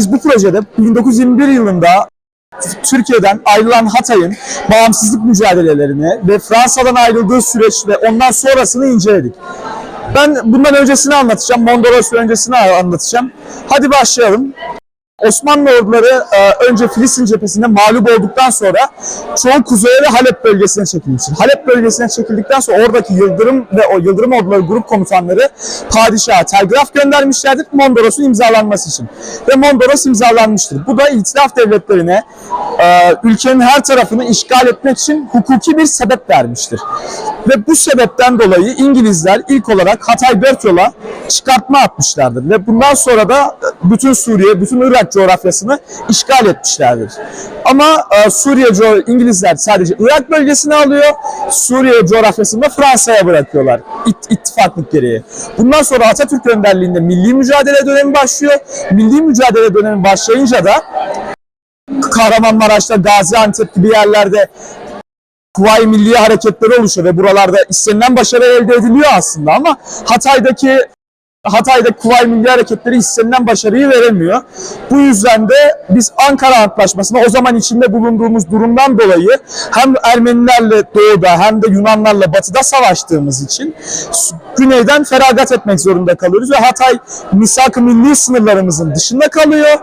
biz bu projede 1921 yılında Türkiye'den ayrılan Hatay'ın bağımsızlık mücadelelerini ve Fransa'dan ayrıldığı süreç ve ondan sonrasını inceledik. Ben bundan öncesini anlatacağım, Mondros öncesini anlatacağım. Hadi başlayalım. Osmanlı orduları e, önce Filistin cephesinde mağlup olduktan sonra çoğu kuzeye ve Halep bölgesine çekilmiştir. Halep bölgesine çekildikten sonra oradaki Yıldırım ve o Yıldırım orduları grup komutanları padişaha telgraf göndermişlerdir Mondros'un imzalanması için. Ve Mondros imzalanmıştır. Bu da itilaf devletlerine e, ülkenin her tarafını işgal etmek için hukuki bir sebep vermiştir. Ve bu sebepten dolayı İngilizler ilk olarak Hatay dört yola çıkartma atmışlardır. Ve bundan sonra da bütün Suriye, bütün Irak coğrafyasını işgal etmişlerdir. Ama e, Suriye İngilizler sadece Irak bölgesini alıyor, Suriye coğrafyasını da Fransa'ya bırakıyorlar İt, ittifaklık gereği. Bundan sonra Atatürk önderliğinde milli mücadele dönemi başlıyor. Milli mücadele dönemi başlayınca da Kahramanmaraş'ta, Gaziantep gibi yerlerde Kuvayi Milliye hareketleri oluşuyor ve buralarda istenilen başarı elde ediliyor aslında ama Hatay'daki Hatay'da Kuvayi Milliye Hareketleri istenilen başarıyı veremiyor. Bu yüzden de biz Ankara Antlaşması'na o zaman içinde bulunduğumuz durumdan dolayı hem Ermenilerle doğuda hem de Yunanlarla batıda savaştığımız için güneyden feragat etmek zorunda kalıyoruz ve Hatay misak-ı milli sınırlarımızın dışında kalıyor.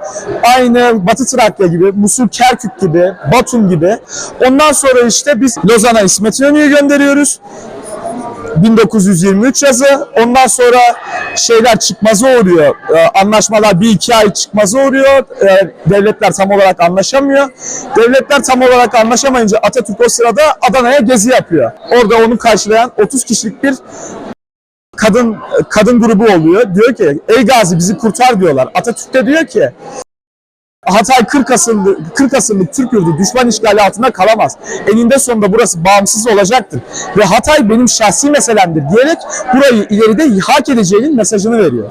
Aynı Batı Trakya gibi, Musul Kerkük gibi, Batum gibi. Ondan sonra işte biz Lozan'a İsmet İnönü'yü gönderiyoruz. 1923 yazı. Ondan sonra şeyler çıkmaza uğruyor. Ee, anlaşmalar bir iki ay çıkmaza uğruyor. Ee, devletler tam olarak anlaşamıyor. Devletler tam olarak anlaşamayınca Atatürk o sırada Adana'ya gezi yapıyor. Orada onu karşılayan 30 kişilik bir kadın kadın grubu oluyor. Diyor ki ey Gazi bizi kurtar diyorlar. Atatürk de diyor ki Hatay 40 asırlık, 40 asırlık Türk yurdu düşman işgali altında kalamaz. Eninde sonunda burası bağımsız olacaktır. Ve Hatay benim şahsi meselemdir diyerek burayı ileride hak edeceğinin mesajını veriyor.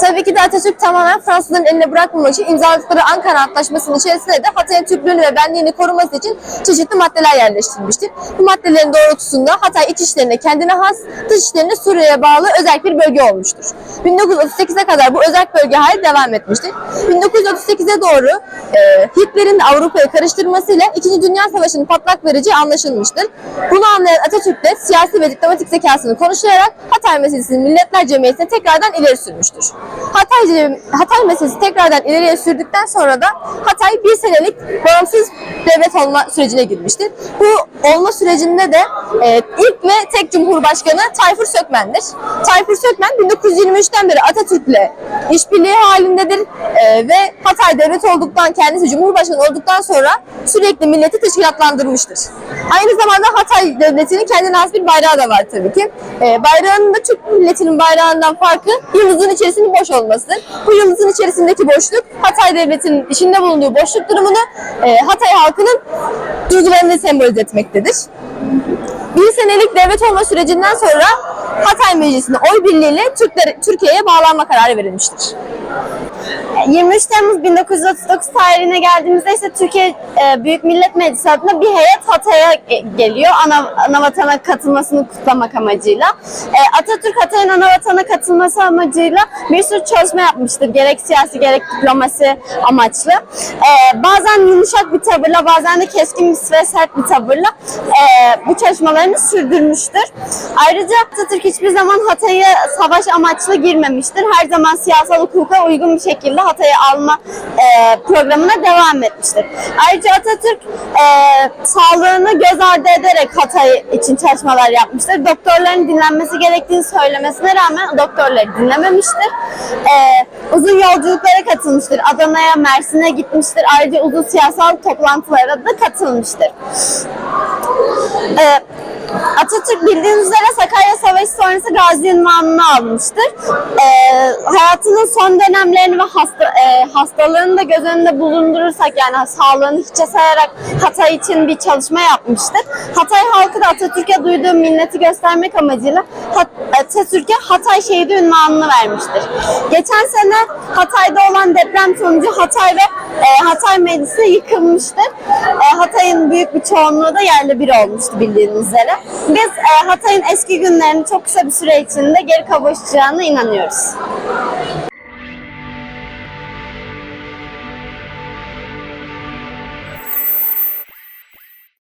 Tabii ki de Atatürk tamamen Fransızların eline bırakmamak için imzaladıkları Ankara Antlaşması'nın içerisinde de Hatay'ın Türklüğünü ve benliğini koruması için çeşitli maddeler yerleştirilmiştir. Bu maddelerin doğrultusunda Hatay iç işlerine kendine has, dış işlerine Suriye'ye bağlı özel bir bölge olmuştur. 1938'e kadar bu özel bölge hali devam etmiştir. 1938'e doğru e, Hitler'in Avrupa'yı karıştırmasıyla İkinci Dünya Savaşı'nın patlak verici anlaşılmıştır. Bunu anlayan Atatürk de siyasi ve diplomatik zekasını konuşarak Hatay meselesini Milletler Cemiyeti'ne tekrardan ileri sürmüştür. Hatay, Hatay meselesi tekrardan ileriye sürdükten sonra da Hatay bir senelik bağımsız devlet olma sürecine girmiştir. Bu olma sürecinde de e, ilk ve tek Cumhurbaşkanı Tayfur Sökmen'dir. Tayfur Sökmen 1923'ten beri Atatürk'le işbirliği halindedir e, ve Hatay devlet olduktan kendisi Cumhurbaşkanı olduktan sonra sürekli milleti teşkilatlandırmıştır. Aynı zamanda Hatay devletinin kendine has bir bayrağı da var tabii ki. E, bayrağının da Türk milletinin bayrağından farkı yıldızın içerisinin boş olmasıdır. Bu yıldızın içerisindeki boşluk Hatay devletinin içinde bulunduğu boşluk durumunu e, Hatay halkının duygularını sembolize etmektedir. Bir senelik devlet olma sürecinden sonra Hatay Meclisi'ne oy birliğiyle Türkiye'ye bağlanma kararı verilmiştir. 23 Temmuz 1939 tarihine geldiğimizde ise Türkiye e, Büyük Millet Meclisi adına bir heyet Hatay'a ge- geliyor ana, ana vatana katılmasını kutlamak amacıyla. E, Atatürk Hatay'ın ana vatana katılması amacıyla bir sürü çalışma yapmıştır. Gerek siyasi gerek diplomasi amaçlı. E, bazen yumuşak bir tavırla bazen de keskin ve sert bir tavırla e, bu çalışmalarını sürdürmüştür. Ayrıca Atatürk hiçbir zaman Hatay'ı savaş amaçlı girmemiştir. Her zaman siyasal hukuka uygun bir şekilde Hatay'ı alma e, programına devam etmiştir. Ayrıca Atatürk e, sağlığını göz ardı ederek Hatay için çalışmalar yapmıştır. Doktorların dinlenmesi gerektiğini söylemesine rağmen doktorları dinlememiştir. E, uzun yolculuklara katılmıştır. Adana'ya, Mersin'e gitmiştir. Ayrıca uzun siyasal toplantılara da katılmıştır. E, Atatürk bildiğiniz üzere Sakarya Savaşı sonrası gazi ünvanını almıştır. Ee, hayatının son dönemlerini ve hasta, e, hastalığını da göz önünde bulundurursak yani sağlığını hiçe sayarak Hatay için bir çalışma yapmıştır. Hatay halkı da Atatürk'e duyduğu minneti göstermek amacıyla Hat- Atatürk'e Hatay şehidi ünvanını vermiştir. Geçen sene Hatay'da olan deprem sonucu Hatay ve e, Hatay Meclisi yıkılmıştır. E, Hatay'ın büyük bir çoğunluğu da yerle bir olmuştu bildiğiniz üzere. Biz e, Hatay'ın eski günlerini çok kısa bir süre içinde geri kavuşacağına inanıyoruz.